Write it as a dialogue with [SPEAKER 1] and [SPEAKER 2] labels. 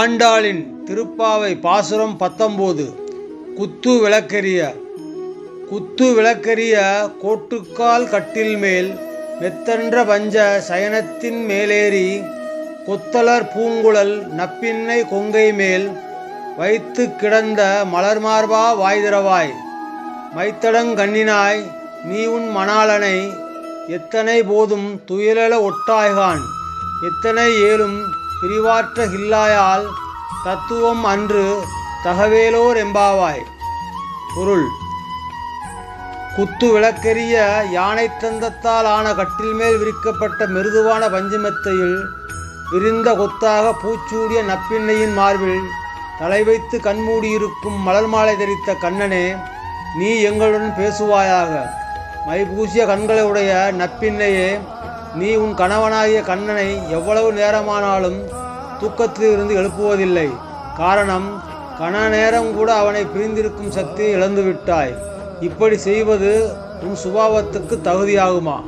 [SPEAKER 1] ஆண்டாளின் திருப்பாவை பாசுரம் பத்தொம்போது. குத்து விளக்கெரிய குத்து விளக்கெரிய கோட்டுக்கால் கட்டில் மேல் மெத்தன்ற பஞ்ச சயனத்தின் மேலேறி கொத்தலர் பூங்குழல் நப்பின்னை கொங்கை மேல் வைத்து கிடந்த மலர்மார்பா வாய்திரவாய். மைத்தடங் கண்ணினாய் நீ உன் மணாளனை எத்தனை போதும் துயிலல ஒட்டாய்கான். எத்தனை ஏலும் பிரிவாற்ற கில்லாயால் தத்துவம் அன்று தகவேலோர் எம்பாவாய். பொருள். குத்து விளக்கெரிய யானை தந்தத்தால் ஆன கட்டில் மேல் விரிக்கப்பட்ட மிருதுவான பஞ்சுமெத்தையில் விரிந்த கொத்தாக பூச்சூடிய நப்பிண்ணையின் மார்பில் தலை வைத்து கண்மூடியிருக்கும் மலர் மாலை தரித்த கண்ணனே நீ எங்களுடன் பேசுவாயாக. மைபூசிய கண்களை உடைய நப்பின்னையே நீ உன் கணவனாகிய கண்ணனை எவ்வளவு நேரமானாலும் தூக்கத்தில் இருந்து எழுப்புவதில்லை. காரணம் கண நேரம் கூட அவனை பிரிந்திருக்கும் சக்தியை இழந்துவிட்டாய். இப்படி செய்வது உன் சுபாவத்துக்கு தகுதியாகுமா?